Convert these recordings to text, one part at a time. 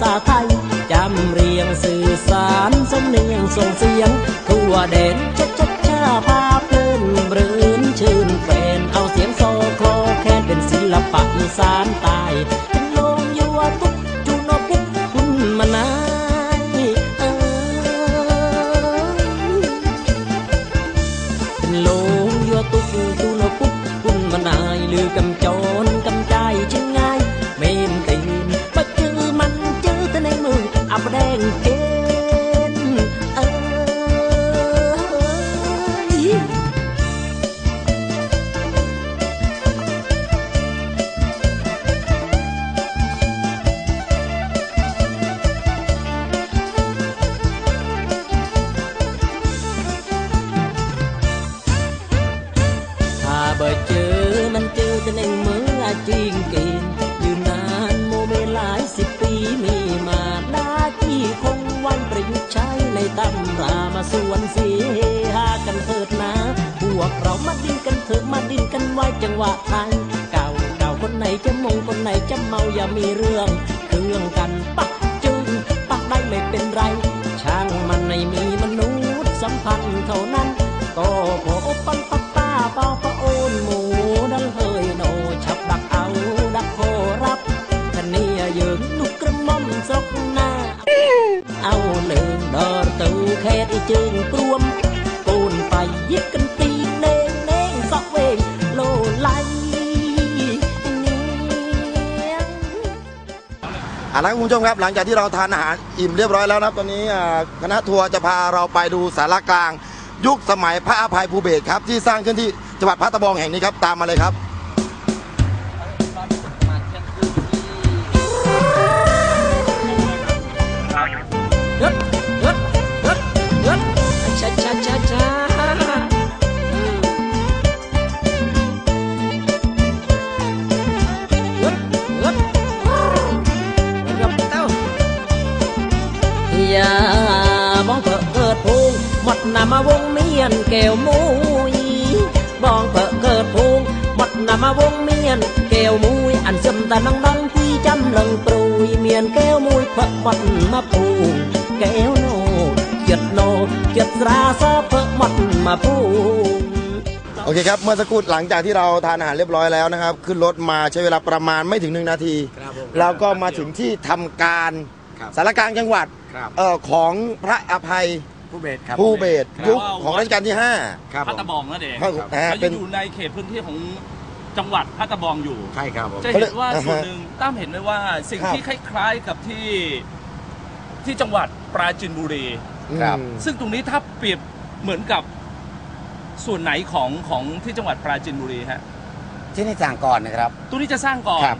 ษาไทย จำเรียงสื่อสารสำเนียงส่งเสียง ทั่วเด่นชัดชัดชาพาเพลินเบรืนชื่นเป็นเอาเสียงโซโครแคนเป็นศิลปะอีสานใต มาสวนสียหากันเถิดนะ พวกเรามาดิ้นกันเถิดมาดิ้นกันไว้จังหวะไทยเก่าเก่าคนไหนจะมงคนไหนจะเมาอย่ามีเรื่องเครื่องกันปักจึงปักได้ไม่เป็นไร ช่างมันในมีมนุษย์สัมพันธ์เท่านั้น ก็พอปัง เอาละครับคุณผู้ชมครับหลังจากที่เราทานอาหารอิ่มเรียบร้อยแล้วนะครับตอนนี้คณะทัวร์จะพาเราไปดูสารกลาง ยุคสมัยพระอภัยภูเบศครับที่สร้างขึ้นที่จังหวัดพัทบองแห่งนี้ครับตามมาเลยครับ นามาวงเมียนแก้วมุยบองเผิดเกิดพุงหมดนามาวงเมียนแก้วมุยอันซึมแต่น้องน้องคุยจำเลิงปรุยเมียนแก้วมุยเผิดหมดมาปูงแก้วโนเจ็ดโนเจ็ดราซอเผิดหมดมาปูงโอเคครับ เมื่อสักครู่หลังจากที่เราทานอาหารเรียบร้อยแล้วนะครับ ขึ้นรถมาใช้เวลาประมาณไม่ถึงหนึ่งนาทีครับผมเราก็มาถึงที่ทำการครับสารกลางจังหวัดครับเอ่อของพระอภัย ผู้เบสครับภูเบศรครับยุคของรัชกาลที่ครับพัผตตะมบองนั่นเองครับครับอ่าแล้วเป็นอยู่ในเขตพื้นที่ของจังหวัดพัตตะบองอยู่ ใช่ครับผม จะเห็นว่าอ่าฮะส่วนหนึ่งตั้มเห็นไหมว่าสิ่งครับ ที่คล้ายๆกับที่ที่จังหวัดปราจีนบุรีอืมครับซึ่งตรงนี้ถ้าเปรียบเหมือนกับส่วนไหนของของที่จังหวัดปราจีนบุรีฮะที่นี่สั่งก่อนนะครับตรงนี้จะสร้างก่อน ครับ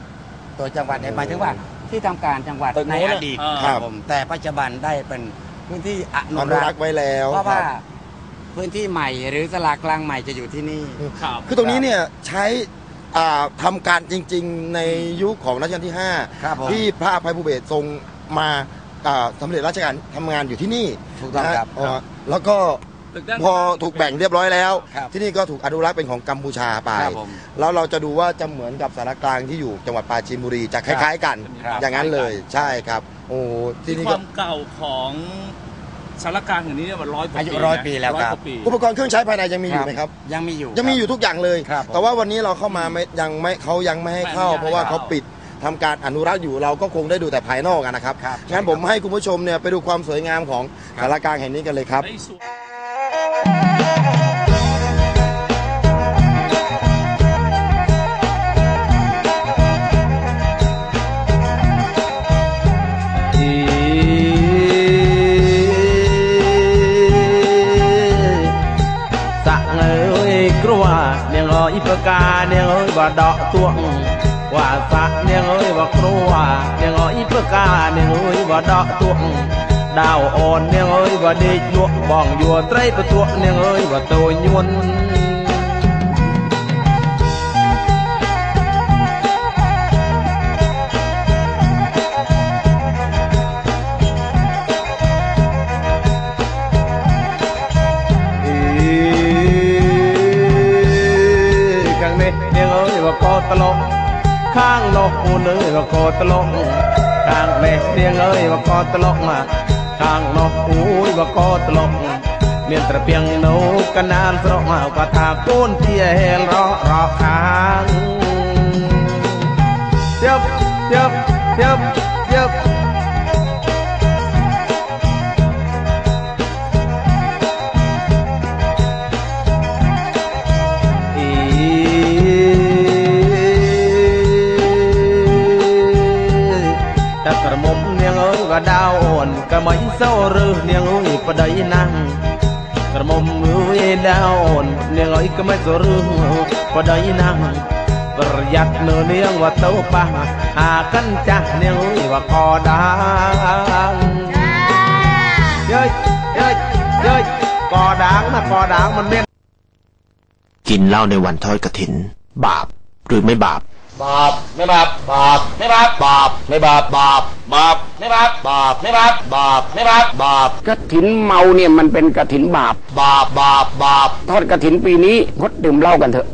ตัวจังหวัดเนี่ยหมายถึงว่าที่ทำการจังหวัดตึกโน้ในนอน่ะดีตอ่าครับ ผมแต่ปัจจุบันได้เป็น พื้นที่อนุอนุรัรักกษ์ษ์ไว้แล้วเพราะว่าครับพื้นที่ใหม่หรือสลากกลางใหม่จะอยู่ที่นี่ ครับ คือตรงนี้เนี่ยใช้อ่าทำการจริง ๆ ในยุคของรัชกาลที่ ครับผม5 ที่พระอภัยภูเบศรทรงมาอ่าสำเร็จราชการทำงานอยู่ที่นี่ถูกต้องนะครับอ๋อแล้วก็ตึกด้าน พอถูกแบ่งเรียบร้อยแล้ว ครับที่นี่ก็ถูกอนุรักษ์เป็นของกัมพูชาไป ครับผมแล้วเราจะดูว่าจะเหมือนกับสารกลางที่อยู่จังหวัดปราจีนบุรีจะคล้าย ๆ กัน ครับ อย่างนั้นเลยใช่ครับ โอ้ที่ที่นี่คก็วามเก่าของสารกลางอย่างนี้เนี่ยมันร้อยกว่าอายุปีร้อยปีแล้วร้อยครับกว่าปีอุปกรณ์เครื่องใช้ภายในยังมีอยู่ไหมครับ ยังมีอยู่ ยังมีอยู่ทุกอย่างเลย ครับผมแต่ว่าวันนี้เราเข้ามาไม่ยังไม่เขายังไม่ให้เข้าไม่อนุญาตเพราะว่าให้เขาเข้าปิดทำการอนุรักษ์อยู่เราก็คงได้ดูแต่ภายนอกกันนะครับครับงั้นผมให้คุณผู้ชมเนี่ยไปดูความสวยงามของสารกลางแห่งนี้กันเลยครับในส่วน ដកទួងវាសាក់នាងអើយវគ្រួនាងអើយប្រកានាងអើយវដកទួងដាវអូននាងអើយវដេកលក់បងយួរត្រីពទួនាងអើយវតូនយួន ក៏កតលកខាងលោកពូនអើយក៏កតលកខាងនេះនាងអើយក៏កតលកខាងលោកពូយក៏កតលកមានត្រពាំងនៅកណានស្រកមកក៏ថាកូនជាហេលរករកខាង Yep, yep, yep, yep. โซหรือเนียงอุ้งปะไดนังกระมมมือเดาอ่อนเนียงอ้อยก็ไม่สรือปะได้นังประหยัดเนื้อเนียงว่าเต้าปะหากันจะเนียงอุ้งว่าคอดังย้อยย้อยย้อยคอดังนะคอดังมันเม็นกินเหล้าในวันทอดกระถิน บาปหรือไม่บาป บาปไม่บาปบาปไม่บาปบาปไม่บาปบาปบาปไม่บาปบาปไม่บาปบาปไม่บาปบาปกระถินเมาเนี่ยมันเป็นกระถินบาปบาปบาปบาปทอดกระถินปีนี้งดดื่มเหล้ากันเถอะ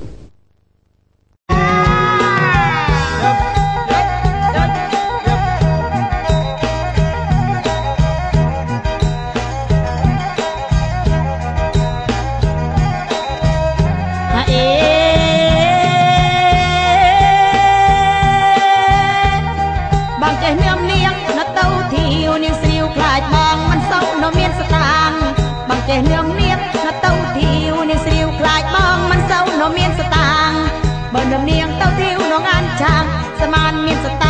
ចេះនាមនាងនៅទៅធាវនាងស្រីវខ្លាចបងមិនសូវនៅមានស្តាងបើនាមនាងទៅធាវនងអានចាងសមានមានស្តាង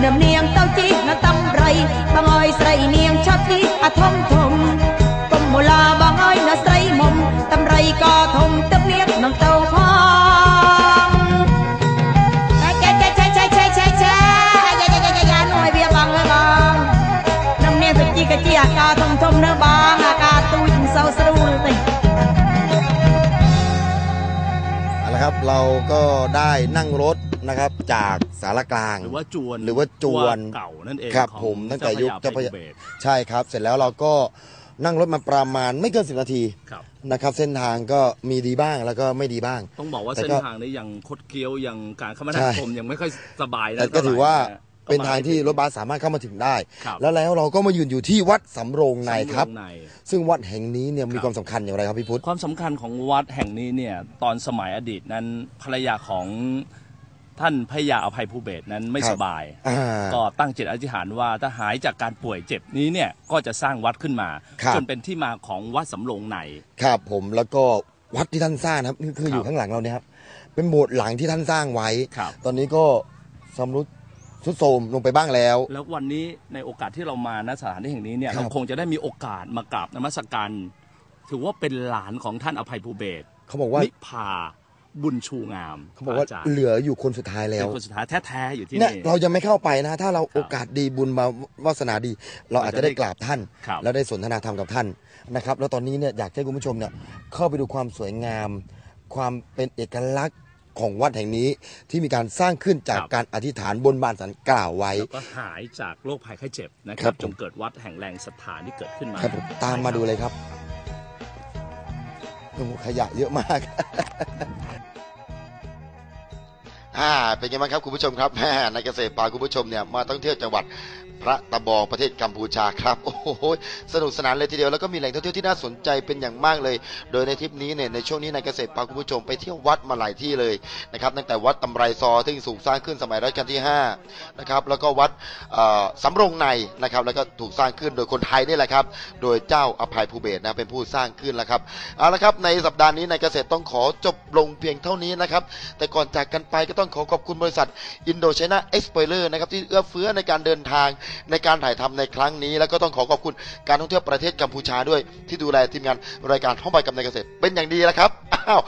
នាងនាងទៅជីនៅតំរៃបងអើយស្រីនាងចាប់ជីអាធំធំកុំមូលាបងអើយនៅស្រីមុំតំរៃក៏ធំទឹកនាងនឹងទៅផងចែចែចែចែចែចែចែយ៉ាយ៉ាយ៉ាយ៉ានួយវាបងអើយបង នំនាងសុជីកជាអាការធំធំនៅបងអាការទូចមិនសូវស្រួលទេ เอาละครับเราก็ได้นั่งรถ นะครับจากสารกลาง หรือว่าจวนหรือว่าจวนเก่านั่นเองครับของผมตั้งแต่ยุคเจ้าพระยาเจ้าพระยาไพบูลย์ใช่ครับ เสร็จแล้วเราก็นั่งรถมาประมาณไม่เกินสินาทีครับนะครับ เส้นทางก็มีดีบ้างแล้วก็ไม่ดีบ้าง ต้องบอกว่าแต่เส้นก็ทางนี้ยังคดเคี้ยวยังการคมนาใช่คมยังไม่ค่อยสบายนะแต่ก็ถือว่าท่ไหร่ะเป็นทางที่รถก็มบัสสามารถเข้ามาถึงได้ครับแล้วแล้วเราก็มายืนอยู่ที่วัดสำโรงในครับสำโงในซึ่งวัดแห่งนี้เนี่ยมีครับความสำคัญอย่างไรครับพี่พุทธ ความสำคัญของวัดแห่งนี้เนี่ยตอนสมัยอดีตนั้นภรรยาของ ท่านพระยาอภัยภูเบศรนั้นไม่ครับสบาย อ่า ก็ตั้งจิตอธิษฐานว่าถ้าหายจากการป่วยเจ็บนี้เนี่ยก็จะสร้างวัดขึ้นมา ครับ จนเป็นที่มาของวัดสำโรงใน ครับผมแล้วก็วัดที่ท่านสร้างนะครับนี่คืออยู่ครับข้างหลังเราเนี่ยครับเป็นโบสถ์หลังที่ท่านสร้างไว้ ครับ ตอนนี้ก็สำรุดสุดโทรมลงไปบ้างแล้ว แล้ววันนี้ในโอกาสที่เรามาณสถานที่แห่งนี้เนี่ยครับ เราคงจะได้มีโอกาสมากราบนมัสการ ถือว่าเป็นหลานของท่านอภัยภูเบศรเขาบอกว่านิพา บุญชูงามเขาบอกว่าจรย์เหลืออยู่คนสุดท้ายแล้เป็วนคนสุดท้ายแท้ๆอยู่ที่เนี่ยนี่ เรายังไม่เข้าไปนะ ถ้าเราครับโอกาสดีบุญมาวาสนาดี เราอาจจะได้กราบท่าน ครับ แล้วได้สนทนาธรรมกับท่านนะครับ แล้วตอนนี้เนี่ยอยากให้คุณผู้ชมเนี่ยเข้าไปดูความสวยงาม ความเป็นเอกลักษณ์ของวัดแห่งนี้ที่มีการสร้างขึ้นจากการอธิษฐานบนบานสันกล่าวไว้ แล้วก็หายจากโรคภัยไข้เจ็บนะคครัรับบผมจนเกิดวัดแห่งแรงศรัทธาที่เกิดขึ้นมาครับผมตามมาดูเลยครับโอ้โหขยะเยอะมาก อ่าเป็นไงบ้างครับคุณผู้ชมครับแม่ในเกษตรพาคุณผู้ชมเนี่ยมาท่องเที่ยวจังหวัด พระตะบองประเทศกัมพูชาครับโอ้โหสนุกสนานเลยทีเดียวแล้วก็มีแหล่งท่องเที่ยวที่น่าสนใจเป็นอย่างมากเลย โดยในทริปนี้เนี่ยในช่วงนี้ในเกษตรพาคุณผู้ชมไปเที่ยววัดมาหลายที่เลยนะครับตั้งแต่วัดตำไรซอซึ่งสูงสร้างขึ้นสมัยรัชกาลที่5นะครับแล้วก็วัดสำโรงในนะครับแล้วก็ถูกสร้างขึ้นโดยคนไทยนี่แหละครับ โดยเจ้าอภัยภูเบศนะเป็นผู้สร้างขึ้นแล้วครับเอาละครับในสัปดาห์นี้ในเกษตรต้องขอจบลงเพียงเท่านี้นะครับแต่ก่อนจากกันไปก็ต้องขอขอบคุณบริษัทอินโด c h ไ n เอ็กซ์เพลอร์นะครับที่เอื้อเฟื้อในการเดินทางในการถ่ายทำในครั้งนี้ แล้วก็ต้องขอขอบคุณการท่องเที่ยวประเทศกัมพูชาด้วยที่ดูแลทีมงานรายการห้องไปกับในเกษตรเป็นอย่างดีแล้วครับอ้าว